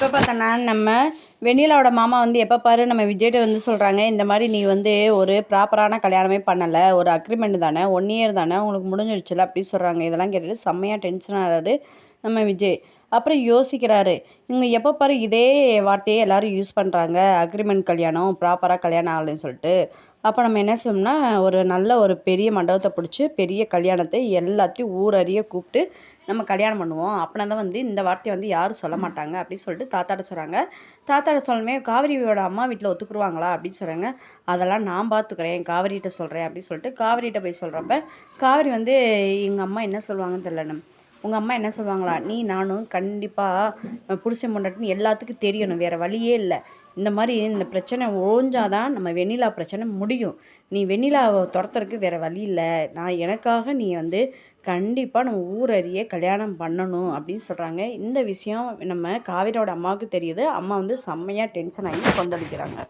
எப்போ பார்த்தோன்னா நம்ம வெண்ணிலாவோட மாமா வந்து எப்போ பாரு நம்ம விஜய்கிட்ட வந்து சொல்கிறாங்க இந்த மாதிரி நீ வந்து ஒரு ப்ராப்பரான கல்யாணமே பண்ணலை ஒரு அக்ரிமெண்ட் தானே ஒன் இயர் தானே உங்களுக்கு முடிஞ்சிருச்சுல அப்படின்னு சொல்கிறாங்க இதெல்லாம் கேட்டுட்டு செம்மையாக டென்ஷன் ஆகிறாரு நம்ம விஜய். அப்புறம் யோசிக்கிறாரு. இவங்க எப்போ பாரு இதே வார்த்தையே எல்லாரும் யூஸ் பண்ணுறாங்க அக்ரிமெண்ட் கல்யாணம் ப்ராப்பராக கல்யாணம் ஆகலைன்னு சொல்லிட்டு. அப்போ நம்ம என்ன செய்யணும்னா ஒரு நல்ல ஒரு பெரிய மண்டபத்தை பிடிச்சி பெரிய கல்யாணத்தை எல்லாத்தையும் ஊரறிய கூப்பிட்டு நம்ம கல்யாணம் பண்ணுவோம். அப்படின்னா தான் வந்து இந்த வார்த்தையை வந்து யாரும் சொல்ல மாட்டாங்க அப்படின்னு சொல்லிட்டு தாத்தாட்ட சொல்கிறாங்க தாத்தாட்ட சொல்லணுமே காவிரியோட அம்மா வீட்டில் ஒத்துக்குருவாங்களா? அப்படின்னு சொல்கிறாங்க அதெல்லாம் நான் பார்த்துக்குறேன் காவிரிகிட்ட சொல்கிறேன் அப்படின்னு சொல்லிட்டு காவிரிகிட்ட போய் சொல்கிறப்ப காவிரி வந்து எங்கள் அம்மா என்ன சொல்லுவாங்கன்னு தெரியல உங்கள் அம்மா என்ன சொல்லுவாங்களா? நீ நானும் கண்டிப்பாக புருஷன் பொண்டாட்டின்னு எல்லாத்துக்கும் தெரியணும். வேறு வழியே இல்லை. இந்த மாதிரி இந்த பிரச்சனை ஓஞ்சாதான் நம்ம வெண்ணிலா பிரச்சனை முடியும். நீ வெண்ணிலாவை துரத்துறதுக்கு வேறு வழி இல்லை. நான் எனக்காக நீ வந்து கண்டிப்பாக நம்ம ஊரறிய கல்யாணம் பண்ணணும் அப்படின்னு சொல்கிறாங்க இந்த விஷயம் நம்ம காவிரியோட அம்மாவுக்கு தெரியுது. அம்மா வந்து செம்மையாக டென்ஷன் ஆகி கொந்தளிக்கிறாங்க.